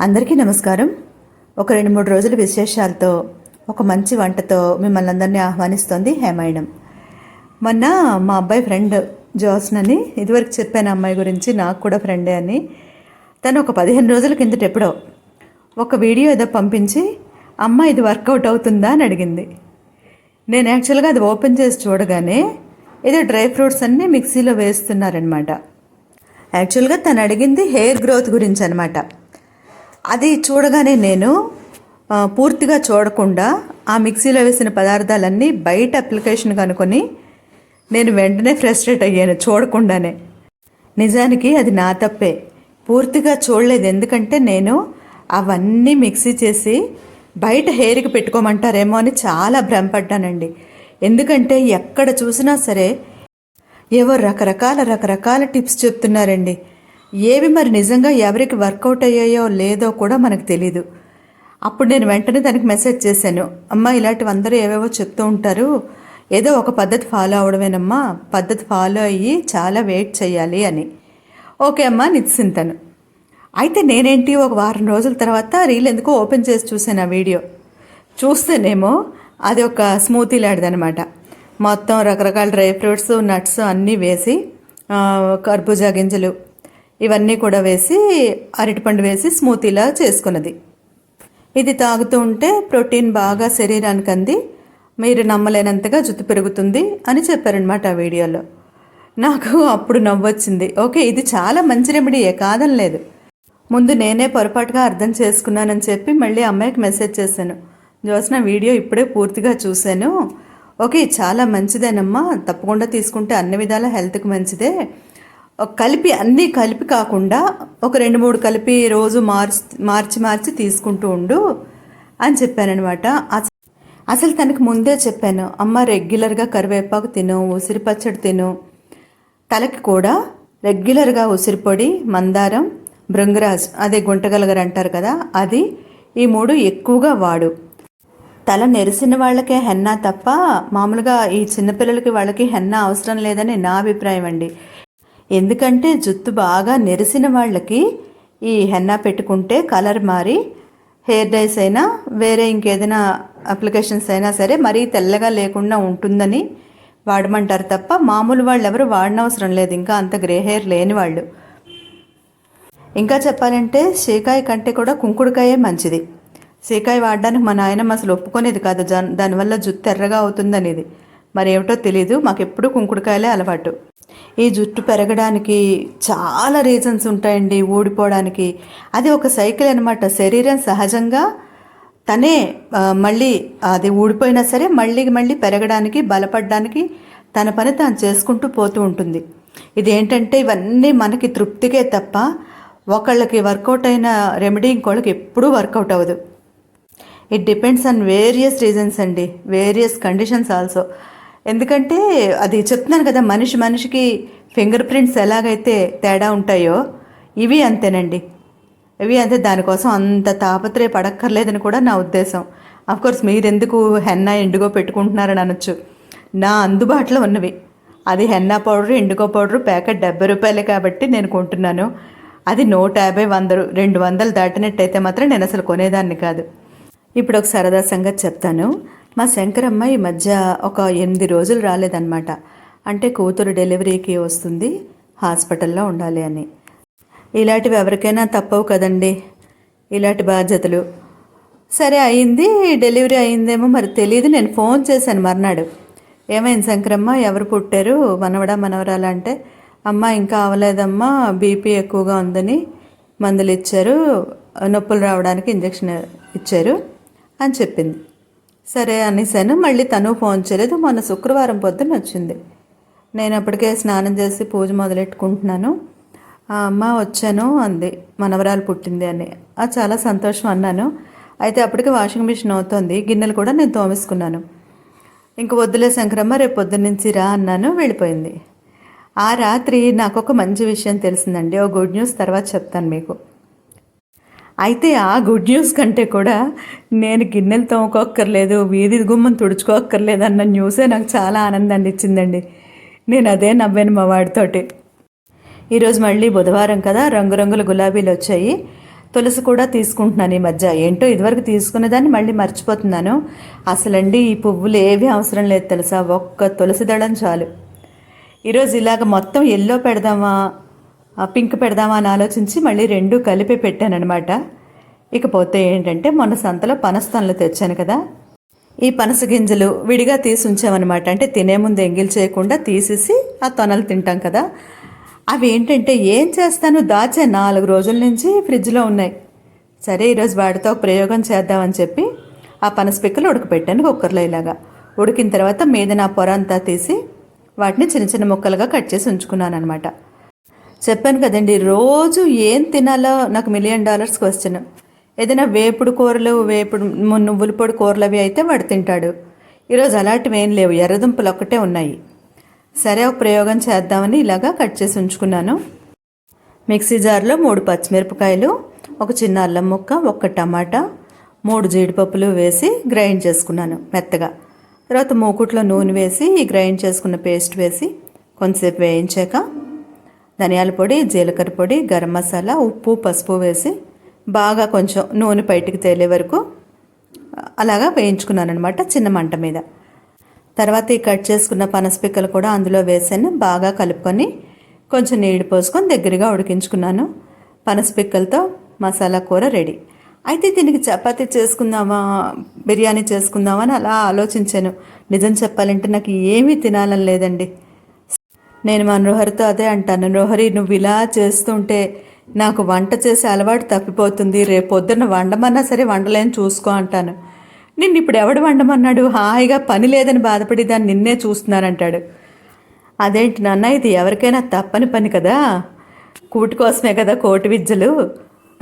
అందరికీ నమస్కారం. ఒక రెండు మూడు రోజుల విశేషాలతో ఒక మంచి వంటతో మిమ్మల్ని అందరినీ ఆహ్వానిస్తోంది హేమాయణం. మొన్న మా అబ్బాయి ఫ్రెండ్ జోస్న్ అని ఇదివరకు చెప్పాను అమ్మాయి గురించి నాకు కూడా ఫ్రెండే అని. తను ఒక పదిహేను రోజుల కిందట ఎప్పుడో ఒక వీడియో ఏదో పంపించి అమ్మ ఇది వర్కౌట్ అవుతుందా? అని అడిగింది. నేను యాక్చువల్గా అది ఓపెన్ చేసి చూడగానే ఏదో డ్రై ఫ్రూట్స్ అన్నీ మిక్సీలో వేస్తున్నారనమాట యాక్చువల్గా తను అడిగింది హెయిర్ గ్రోత్ గురించి అనమాట అది చూడగానే నేను పూర్తిగా చూడకుండా ఆ మిక్సీలో వేసిన పదార్థాలన్నీ బయట అప్లికేషన్ కనుకొని నేను వెంటనే ఫ్రస్ట్రేట్ అయ్యాను చూడకుండానే. నిజానికి అది నా తప్పే. పూర్తిగా చూడలేదు. ఎందుకంటే నేను అవన్నీ మిక్సీ చేసి బయట హెయిర్కి పెట్టుకోమంటారేమో అని చాలా భ్రమపడ్డానండి. ఎందుకంటే ఎక్కడ చూసినా సరే ఏవో రకరకాల రకరకాల టిప్స్ చెప్తున్నారండి. ఏవి మరి నిజంగా ఎవరికి వర్కౌట్ అయ్యాయో లేదో కూడా మనకు తెలీదు. అప్పుడు నేను వెంటనే దానికి మెసేజ్ చేశాను. అమ్మ ఇలాంటివి అందరూ ఏవేవో చెప్తూ ఉంటారు. ఏదో ఒక పద్ధతి ఫాలో అవడమేనమ్మా. పద్ధతి ఫాలో అయ్యి చాలా వెయిట్ చేయాలి అని. ఓకే అమ్మా నిశ్చింతను అయితే నేనేంటి ఒక వారం రోజుల తర్వాత రీల్ ఎందుకో ఓపెన్ చేసి చూశాను ఆ వీడియో. చూస్తేనేమో అది ఒక స్మూతీ లాంటిదనమాట మొత్తం రకరకాల డ్రై ఫ్రూట్స్ నట్స్ అన్నీ వేసి కర్బూజా గింజలు ఇవన్నీ కూడా వేసి అరటిపండు వేసి స్మూతీలా చేసుకున్నది. ఇది తాగుతూ ఉంటే ప్రోటీన్ బాగా శరీరానికి అంది. మీరు నమ్మలేనంతగా జుట్టు పెరుగుతుంది అని చెప్పారనమాట ఆ వీడియోలో. నాకు అప్పుడు నవ్వొచ్చింది. ఓకే ఇది చాలా మంచి రెమెడీయే కాదనలేదు ముందు నేనే పొరపాటుగా అర్థం చేసుకున్నానని చెప్పి మళ్ళీ అమ్మాయికి మెసేజ్ చేశాను. జోసిన వీడియో ఇప్పుడే పూర్తిగా చూశాను. ఓకే చాలా మంచిదేనమ్మా. తప్పకుండా తీసుకుంటే అన్ని విధాల హెల్త్కి మంచిదే. కలిపి అన్నీ కలిపి కాకుండా ఒక రెండు మూడు కలిపి రోజు మార్చి మార్చి మార్చి తీసుకుంటూ ఉండు అని చెప్పానమాట అసలు తనకు ముందే చెప్పాను అమ్మ రెగ్యులర్గా కరివేపాకు తిను ఉసిరి పచ్చడి తిను. తలకి కూడా రెగ్యులర్గా ఉసిరిపొడి మందారం భృంగరాజ్ అదే గుంటగలగరు అంటారు కదా అది ఈ మూడు ఎక్కువగా వాడు. తల నెరిసిన వాళ్ళకే హెన్నా తప్ప మామూలుగా ఈ చిన్నపిల్లలకి వాళ్ళకి హెన్నా అవసరం లేదని నా అభిప్రాయం అండి. ఎందుకంటే జుత్తు బాగా నెరిసిన వాళ్ళకి ఈ హెన్నా పెట్టుకుంటే కలర్ మారి హెయిర్ డైస్ అయినా వేరే ఇంకేదైనా అప్లికేషన్స్ అయినా సరే మరీ తెల్లగా లేకుండా ఉంటుందని వాడమంటారు తప్ప మామూలు వాళ్ళు ఎవరు వాడనవసరం లేదు. ఇంకా అంత గ్రే హెయిర్ లేని వాళ్ళు. ఇంకా చెప్పాలంటే సీకాయ కంటే కూడా కుంకుడుకాయే మంచిది. సీకాయ వాడడానికి మా నాయనమ్మ అసలు ఒప్పుకునేది కాదు. జన్ దానివల్ల జుట్టు ఎర్రగా అవుతుందనేది. మరి తెలియదు మాకు ఎప్పుడు కుంకుడుకాయలే అలవాటు. ఈ జుట్టు పెరగడానికి చాలా రీజన్స్ ఉంటాయండి ఊడిపోవడానికి. అది ఒక సైకిల్ అనమాట శరీరం సహజంగా తనే మళ్ళీ అది ఊడిపోయినా సరే మళ్ళీ మళ్ళీ పెరగడానికి బలపడడానికి తన పని తాను చేసుకుంటూ పోతూ ఉంటుంది. ఇది ఏంటంటే ఇవన్నీ మనకి తృప్తికే తప్ప ఒకళ్ళకి వర్కౌట్ అయిన రెమెడీ ఇంకోళ్ళకి ఎప్పుడూ వర్కౌట్ అవ్వదు. It depends on various reasons అండి. Various conditions also. ఎందుకంటే అది చెప్తున్నాను కదా మనిషి మనిషికి ఫింగర్ ప్రింట్స్ ఎలాగైతే తేడా ఉంటాయో ఇవి అంతేనండి. ఇవి అంతే దానికోసం అంత తాపత్రయ పడక్కర్లేదని కూడా నా ఉద్దేశం. అఫ్కోర్స్ మీరెందుకు హెన్నా ఎండుగో పెట్టుకుంటున్నారని అనొచ్చు. నా అందుబాటులో ఉన్నవి. అది henna powder indigo powder packet డెబ్బై రూపాయలే కాబట్టి నేను కొంటున్నాను. అది నూట యాభై వందలు రెండు వందలు దాటినట్టయితే మాత్రం నేను అసలు కొనేదాన్ని కాదు. ఇప్పుడు ఒక సరదా సంగతి చెప్తాను. మా శంకరమ్మ ఈ మధ్య ఒక ఎనిమిది రోజులు రాలేదన్నమాట. అంటే కూతురు డెలివరీకి వస్తుంది హాస్పిటల్లో ఉండాలి అని. ఇలాంటివి ఎవరికైనా తప్పవు కదండి ఇలాంటి బాధ్యతలు. సరే అయింది డెలివరీ అయిందేమో మరి తెలియదు నేను ఫోన్ చేశాను మర్నాడు. ఏమైంది శంకరమ్మ ఎవరు పుట్టారు మనవడా మనవరాలా అంటే? అమ్మ ఇంకా అవ్వలేదమ్మా బీపీ ఎక్కువగా ఉందని మందులు ఇచ్చారు నొప్పులు రావడానికి ఇంజక్షన్ ఇచ్చారు అని చెప్పింది. సరే అనేసాను మళ్ళీ తను ఫోన్ చేయలేదు. మొన్న శుక్రవారం పొద్దున్న వచ్చింది. నేను అప్పటికే స్నానం చేసి పూజ మొదలెట్టుకుంటున్నాను. ఆ అమ్మ వచ్చాను అంది. మనవరాలు పుట్టింది అని. ఆ చాలా సంతోషం అన్నాను. అయితే అప్పటికి వాషింగ్ మిషన్ అవుతోంది. గిన్నెలు కూడా నేను తోమేసుకున్నాను. ఇంక వద్దులే శంకరమ్మ రేపు పొద్దున్న నుంచి రా అన్నాను. వెళ్ళిపోయింది. ఆ రాత్రి నాకు ఒక మంచి విషయం తెలిసిందండి. ఓ గుడ్ న్యూస్ తర్వాత చెప్తాను మీకు. అయితే ఆ గుడ్ న్యూస్ కంటే కూడా నేను గిన్నెలు తోముకోక్కర్లేదు వీధి గుమ్మం తుడుచుకోక్కర్లేదు అన్న న్యూసే నాకు చాలా ఆనందాన్ని ఇచ్చిందండి. నేను అదే నవ్వాను మా వాడితోటి. ఈరోజు మళ్ళీ బుధవారం కదా రంగురంగుల గులాబీలు వచ్చాయి. తులసి కూడా తీసుకుంటున్నాను ఈ మధ్య. ఏంటో ఇదివరకు తీసుకునేదాన్ని మళ్ళీ మర్చిపోతున్నాను. అసలండి ఈ పువ్వులు ఏవి అవసరం లేదు తెలుసా? ఒక్క తులసి దళం చాలు. ఈరోజు ఇలాగ మొత్తం ఎల్లో పెడదామా? పింక్ పెడదామా అని ఆలోచించి మళ్ళీ రెండు కలిపి పెట్టానన్నమాట. ఇకపోతే ఏంటంటే మొన్న సంతలో పనస్తనలు తెచ్చాను కదా. ఈ పనస గింజలు విడిగా తీసి ఉంచామన్నమాట. అంటే తినే ముందు ఎంగిల్ చేయకుండా తీసేసి ఆ తొనలు తింటాం కదా. అవి ఏంటంటే ఏం చేస్తాను దాచే నాలుగు రోజుల నుంచి ఫ్రిడ్జ్లో ఉన్నాయి. సరే ఈరోజు వాటితో ఒక ప్రయోగం చేద్దామని చెప్పి ఆ పనస పిక్కలు ఉడకపెట్టాను కుక్కర్లో ఇలాగా. ఉడికిన తర్వాత మీద నా పొర అంతా తీసి వాటిని చిన్న చిన్న ముక్కలుగా కట్ చేసి ఉంచుకున్నాను అనమాట చెప్పాను కదండి రోజు ఏం తినాలో నాకు మిలియన్ డాలర్స్ క్వశ్చన్ ఏదైనా వేపుడు కూరలు వేపుడు నువ్వుల పొడి కూరలు అవి అయితే వాడు తింటాడు. ఈరోజు అలాంటివి ఏం లేవు ఎర్రదుంపలు ఒక్కటే ఉన్నాయి. సరే ఒక ప్రయోగం చేద్దామని ఇలాగా కట్ చేసి ఉంచుకున్నాను. మిక్సీ జార్లో మూడు పచ్చిమిరపకాయలు ఒక చిన్న అల్లం ముక్క ఒక టమాటా మూడు జీడిపప్పులు వేసి గ్రైండ్ చేసుకున్నాను మెత్తగా. తర్వాత మూకుట్లో నూనె వేసి ఈ గ్రైండ్ చేసుకున్న పేస్ట్ వేసి కొంతసేపు వేయించాక ధనియాల పొడి జీలకర్ర పొడి గరం మసాలా ఉప్పు పసుపు వేసి బాగా కొంచెం నూనె బయటికి తేలే వరకు అలాగా వేయించుకున్నాను అనమాట చిన్న మంట మీద. తర్వాత ఈ కట్ చేసుకున్న పనసపిక్కలు కూడా అందులో వేసాను. బాగా కలుపుకొని కొంచెం నీళ్ళు పోసుకొని దగ్గరగా ఉడికించుకున్నాను. పనసపిక్కలతో మసాలా కూర రెడీ. అయితే దీనికి చపాతి చేసుకుందామా బిర్యానీ చేసుకుందామా అని అలా ఆలోచించాను. నిజం చెప్పాలంటే నాకు ఏమీ తినాలని లేదండి. నేను మా అదే అంటాను. రోహరి నువ్వు ఇలా చేస్తుంటే నాకు వంట చేసే అలవాటు తప్పిపోతుంది. రేపు పొద్దున్న వండమన్నా సరే వండలేని చూసుకో అంటాను. నిన్ను ఇప్పుడు ఎవడు వండమన్నాడు? హాయిగా పని లేదని బాధపడి దాన్ని నిన్నే చూస్తున్నానంటాడు. అదేంటి నాన్న ఇది ఎవరికైనా తప్పని పని కదా? కూటి కోసమే కదా కోటి విద్యలు?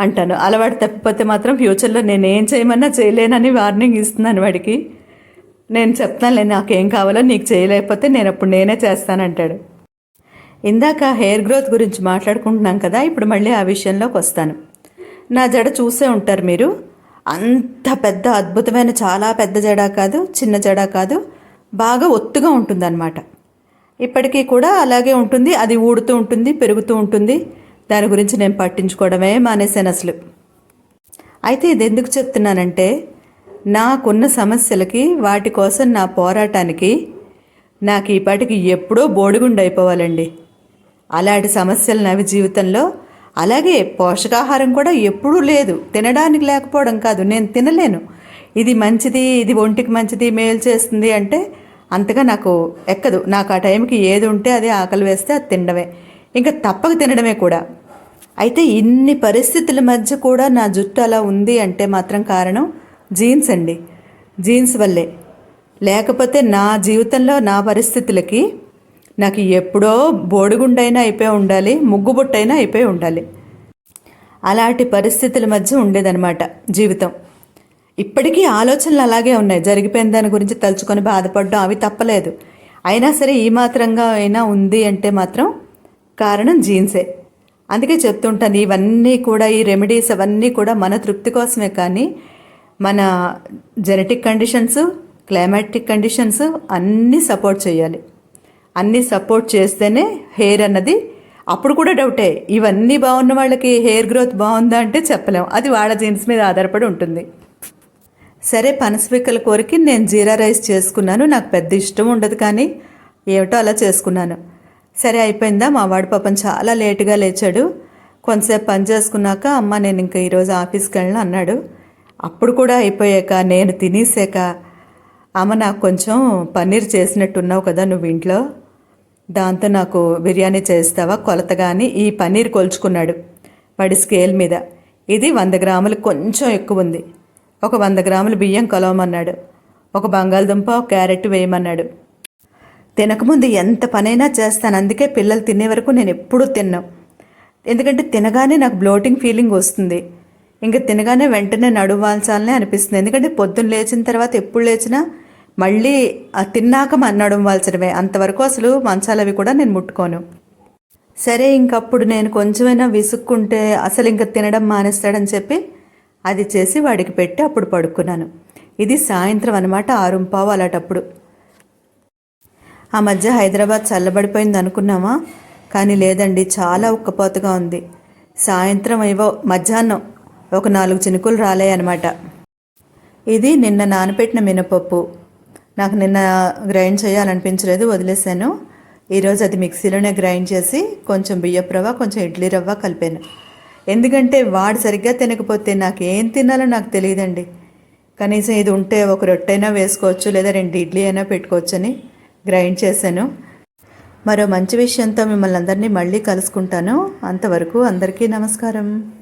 అంటాను. అలవాటు తప్పిపోతే మాత్రం ఫ్యూచర్లో నేనేం చేయమన్నా చేయలేనని వార్నింగ్ ఇస్తున్నాను వాడికి. నేను చెప్తానులే నాకేం కావాలో నీకు చేయలేకపోతే నేను అప్పుడు నేనే చేస్తానంటాడు. ఇందాక హెయిర్ గ్రోత్ గురించి మాట్లాడుకుంటున్నాం కదా ఇప్పుడు మళ్ళీ ఆ విషయంలోకి వస్తాను. నా జడ చూసే ఉంటారు మీరు. అంత పెద్ద అద్భుతమైన చాలా పెద్ద జడ కాదు చిన్న జడ కాదు బాగా ఒత్తుగా ఉంటుందన్నమాట. ఇప్పటికీ కూడా అలాగే ఉంటుంది అది ఊడుతూ ఉంటుంది పెరుగుతూ ఉంటుంది. దాని గురించి నేను పట్టించుకోవడమే మానేశాను అసలు. అయితే ఇది ఎందుకు చెప్తున్నానంటే నాకున్న సమస్యలకి వాటి కోసం నా పోరాటానికి నాకు ఈ పాటికి ఎప్పుడో బోడిగుండు అయిపోవాలండి అలాంటి సమస్యలు నవి జీవితంలో. అలాగే పోషకాహారం కూడా ఎప్పుడూ లేదు. తినడానికి లేకపోవడం కాదు. నేను తినలేను. ఇది మంచిది ఇది ఒంటికి మంచిది మేలు చేస్తుంది అంటే అంతగా నాకు ఎక్కదు. నాకు ఆ టైంకి ఏది ఉంటే అదే ఆకలి వేస్తే అది తినడమే. ఇంకా తప్పక తినడమే కూడా. అయితే ఇన్ని పరిస్థితుల మధ్య కూడా నా జుట్టు అలా ఉంది అంటే మాత్రం కారణం జీన్స్ అండి. జీన్స్ వల్లే. లేకపోతే నా జీవితంలో నా పరిస్థితులకి నాకు ఎప్పుడో బోడిగుండైనా అయిపోయి ఉండాలి ముగ్గుబుట్టైనా అయిపోయి ఉండాలి. అలాంటి పరిస్థితుల మధ్య ఉండేదన్నమాట జీవితం. ఇప్పటికీ ఆలోచనలు అలాగే ఉన్నాయి. జరిగిపోయిన దాని గురించి తలుచుకొని బాధపడడం అవి తప్పలేదు. అయినా సరే ఈ మాత్రంగా అయినా ఉంది అంటే మాత్రం కారణం జీన్సే. అందుకే చెప్తుంటాను ఇవన్నీ కూడా ఈ రెమెడీస్ అవన్నీ కూడా మన తృప్తి కోసమే కానీ మన జెనెటిక్ కండిషన్స్ క్లైమాటిక్ కండిషన్స్ అన్నీ సపోర్ట్ చేయాలి. అన్నీ సపోర్ట్ చేస్తేనే హెయిర్ అన్నది అప్పుడు కూడా డౌటే ఇవన్నీ బాగున్న వాళ్ళకి హెయిర్ గ్రోత్ బాగుందా అంటే చెప్పలేం. అది వాళ్ళ జీన్స్ మీద ఆధారపడి ఉంటుంది. సరే పనసపిక్కల కోరికి నేను జీరా రైస్ చేసుకున్నాను. నాకు పెద్ద ఇష్టం ఉండదు కానీ ఏమిటో అలా చేసుకున్నాను. సరే అయిపోయిందా? మా వాడి పాపం చాలా లేటుగా లేచాడు. కొంతసేపు పని చేసుకున్నాక అమ్మ నేను ఇంకా ఈరోజు ఆఫీస్కి వెళ్ళను అన్నాడు. అప్పుడు కూడా అయిపోయాక నేను తినేసాక అమ్మ నాకు కొంచెం పన్నీర్ చేసినట్టున్నావు కదా నువ్వు ఇంట్లో. దాంతో నాకు బిర్యానీ చేస్తావా? కొలతగాని ఈ పన్నీర్ కొలుచుకున్నాడు వాడి స్కేల్ మీద. ఇది వంద గ్రాములు కొంచెం ఎక్కువ ఉంది. ఒక వంద గ్రాములు బియ్యం కొలవమన్నాడు. ఒక బంగాళదుంప ఒక క్యారెట్ వేయమన్నాడు. తినకముందు ఎంత పనైనా చేస్తాను. అందుకే పిల్లలు తినే వరకు నేను ఎప్పుడూ తిన్నాం. ఎందుకంటే తినగానే నాకు బ్లోటింగ్ ఫీలింగ్ వస్తుంది. ఇంకా తినగానే వెంటనే నడువాల్చాలనే అనిపిస్తుంది. ఎందుకంటే పొద్దున్న లేచిన తర్వాత ఎప్పుడు లేచినా మళ్ళీ ఆ తిన్నాక నడవలసినవే అంతవరకు అసలు మంచాలు అవి కూడా నేను ముట్టుకోను. సరే ఇంకప్పుడు నేను కొంచెమైనా విసుక్కుంటే అసలు ఇంకా తినడం మానేస్తాడని చెప్పి అది చేసి వాడికి పెట్టి అప్పుడు పడుకున్నాను. ఇది సాయంత్రం అనమాట ఆరుంపావు అలాటప్పుడు. ఆ మధ్య హైదరాబాద్ చల్లబడిపోయింది అనుకున్నామా? కానీ లేదండి చాలా ఉక్కపోతగా ఉంది. సాయంత్రం ఏవో మధ్యాహ్నం ఒక నాలుగు చినుకులు రాలే అనమాట ఇది నిన్న నానపెట్టిన మినపప్పు. నాకు నిన్న గ్రైండ్ చేయాలనిపించలేదు వదిలేసాను. ఈరోజు అది మిక్సీలోనే గ్రైండ్ చేసి కొంచెం బియ్యపు రవ్వ కొంచెం ఇడ్లీ రవ్వ కలిపాను. ఎందుకంటే వాడు సరిగ్గా తినకపోతే నాకు ఏం తినాలో నాకు తెలియదండి. కనీసం ఇది ఉంటే ఒక రొట్టైనా వేసుకోవచ్చు లేదా రెండు ఇడ్లీ అయినా పెట్టుకోవచ్చని గ్రైండ్ చేశాను. మరో మంచి విషయంతో మిమ్మల్ని అందరినీ మళ్ళీ కలుసుకుంటాను. అంతవరకు అందరికీ నమస్కారం.